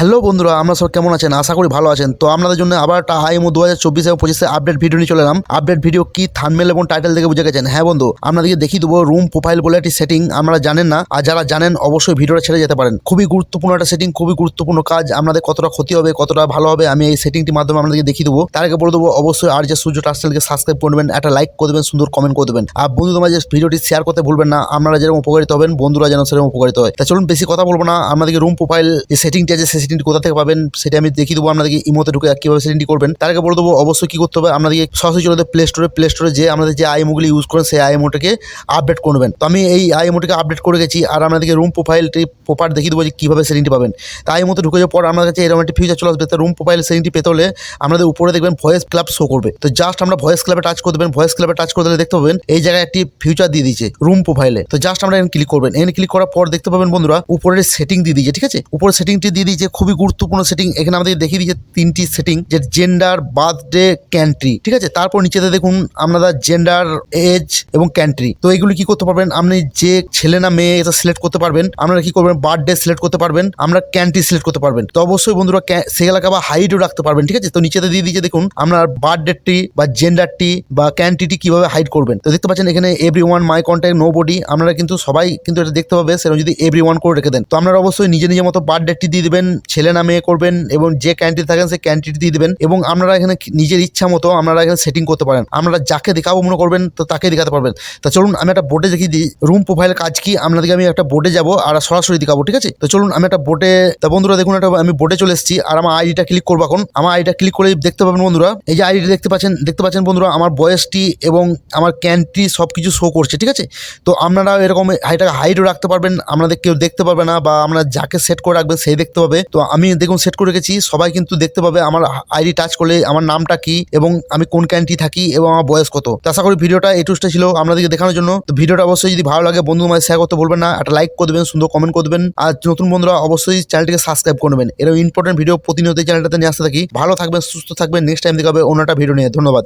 Hello বন্ধুরা, আমরা সব কেমন আছেন? আশা করি ভালো আছেন। তো আপনাদের জন্য আবার একটা আইএমও দু হাজার চব্বিশ এবং পঁচিশে আপডেট ভিডিও নিয়ে চলে এলাম। আপডেট ভিডিও কি থানমেল এবং টাইটেল দেখে বুঝে গেছেন? হ্যাঁ বন্ধু, আপনাদেরকে দেখিয়ে দেবো রুম প্রোফাইল বলে একটি সেটিং আপনারা জানেন না। আর যারা জানেন, অবশ্যই ভিডিওটা ছেড়ে যেতে পারেন। খুবই গুরুত্বপূর্ণ একটা সেটিং খুবই গুরুত্বপূর্ণ কাজ। আপনাদের কতটা ক্ষতি হবে, কতটা ভালো হবে, আমি এই সেটিংটির মাধ্যমে আপনাদেরকে দেখিয়ে দেবো। তার আগে বলে দেবো, অবশ্যই আর যে সূর্য টাস্টেলকে সাবস্ক্রাইব করবেন একটা লাইক করে দেবেন, সুন্দর কমেন্ট করে দেবেন। আর বন্ধু, তোমার যে ভিডিওটি শেয়ার করতে ভুলবেন না, আপনারা যেরকম উপকারিত হবেন, বন্ধুরা যেন সেরকম উপকারিত হয়। তা চলুন, বেশি কথা বলব না। আপনাদেরকে রুম প্রোফাইল যে সেটিংটি আছে সেটিংটি কোথা থেকে পাবেন সেটা আমি দেখিয়ে দেবো। আপনাদেরকে ইমোতে ঢুকে কীভাবে সেটিংটি করবেন। তার আগে বলে দেবো, অবশ্যই কী করতে হবে, আপনাদেরকে সরাসরি চলে প্লে স্টোরে প্লে স্টোরে যে আমাদের যে আইএমওগুলি ইউজ করেন, সেই আইএমওটাকে আপডেট করবেন তো আমি এই আইএমওটাকে আপডেট করে গেছি, আর আপনাদেরকে রুম প্রোফাইলটি প্রপার দেখিয়ে দেবো যে কীভাবে সেটিংটি পাবেন। তাই আইএমওতে ঢুকে যাওয়ার পর আপনার কাছে এরকম একটি ফিউচার চলে আসবে, তো রুম প্রোফাইল সেটিংটি পেতে হলে আমাদের উপরে দেখবেন ভয়েস ক্লাব শো করবে। তো জাস্ট আমরা ভয়েস ক্লাবে টাচ করে দেবেন ভয়েস ক্লাবে টাচ করে দিলে দেখতে পাবেন, এই জায়গায় একটি ফিউচার দিয়ে দিয়েছে রুম প্রোফাইলে তো জাস্ট আমরা এন ক্লিক করবেন। এন ক্লিক করার পর দেখতে পাবেন বন্ধুরা, উপরের সেটিং দিয়ে দিয়েছে, ঠিক আছে? উপরে সেটিংটি দিয়ে দিয়েছে খুবই গুরুত্বপূর্ণ সেটিং এখানে আমাদের দেখিয়ে দিয়েছে তিনটি সেটিং যে জেন্ডার বার্থডে ক্যান্ট্রি ঠিক আছে? তারপর নিচেতে দেখুন আপনারা জেন্ডার এজ এবং ক্যান্ট্রি তো এগুলি কি করতে পারবেন? আপনি যে ছেলে না মেয়ে এটা সিলেক্ট করতে পারবেন। আপনারা কি করবেন? বার্থডে সিলেক্ট করতে পারবেন। আমরা ক্যান্ট্রি সিলেক্ট করতে পারবেন। তো অবশ্যই বন্ধুরা সে এলাকা বা হাইটও রাখতে পারবেন, ঠিক আছে? তো নিচেতে দিয়ে দিয়েছে দেখুন, আপনার বার্থডেটি বা জেন্ডারটি বা ক্যান্ট্রিটি কীভাবে হাইড করবেন। তো দেখতে পাচ্ছেন এখানে everyone my contact nobody আপনারা কিন্তু সবাই কিন্তু এটা দেখতে পাবে, সেরকম যদি এভরি ওয়ান করে রেখে দেন। তো আপনারা অবশ্যই নিজে নিজের মতো বার্থডেটি দিয়ে দিবেন। ছেলে না মেয়ে করবেন এবং যে ক্যান্ট্রি থাকেন সেই ক্যান্ট্রিটি দিয়ে দিবেন এবং আপনারা এখানে নিজের ইচ্ছা মতো আপনারা এখানে সেটিং করতে পারেন। আপনারা যাকে দেখাবো মনে করবেন তো তাকে দেখাতে পারবেন। তা চলুন, আমি একটা বোর্ডে দেখিয়ে দিই। রুম প্রোফাইল কাজ কি? আপনাদেরকে আমি একটা বোর্ডে যাব আর সরাসরি দেখাবো, ঠিক আছে? তো চলুন, আমি একটা বোর্ডে তা বন্ধুরা, দেখুন একটা, আমি বোর্ডে চলে এসেছি আর আমার আইডিটা ক্লিক করব এখন। আমার আইডিটা ক্লিক করে দেখতে পাবেন বন্ধুরা। এই যে আইডিটা দেখতে পাচ্ছেন দেখতে পাচ্ছেন বন্ধুরা, আমার বয়সটি এবং আমার ক্যান্ট্রি সব কিছু শো করছে, ঠিক আছে? তো আপনারা এরকম হাইটাকে হাইটও রাখতে পারবেন। আপনাদের কেউ দেখতে পাবে না বা আপনারা যাকে সেট করে রাখবেন সেই দেখতে পাবে। তো আমি দেখুন সেট করে রেখেছি। সবাই কিন্তু দেখতে পাবে আমার আইডি টাচ করলে আমার নামটা কি এবং আমি কোন ক্যান্টি থাকি এবং আমার বয়স কত। তো আশা করি ভিডিওটা এই টুসটা ছিল আপনাদেরকে দেখানোর জন্য। তো ভিডিওটা অবশ্যই যদি ভালো লাগে বন্ধু মাঝে শেয়ার করতে বলবেন না। একটা লাইক করে দেবেন, সুন্দর কমেন্ট করে দেবেন। আর নতুন বন্ধুরা অবশ্যই চ্যানেলটিকে সাবস্ক্রাইব করবেন এরকম ইম্পর্টেন্ট ভিডিও প্রতিনিয়ত চ্যানেলটাতে নিয়ে আসতে থাকি। ভালো থাকবেন, সুস্থ থাকবেন। নেক্সট টাইম দেখাবে একটা ভিডিও নিয়ে। ধন্যবাদ।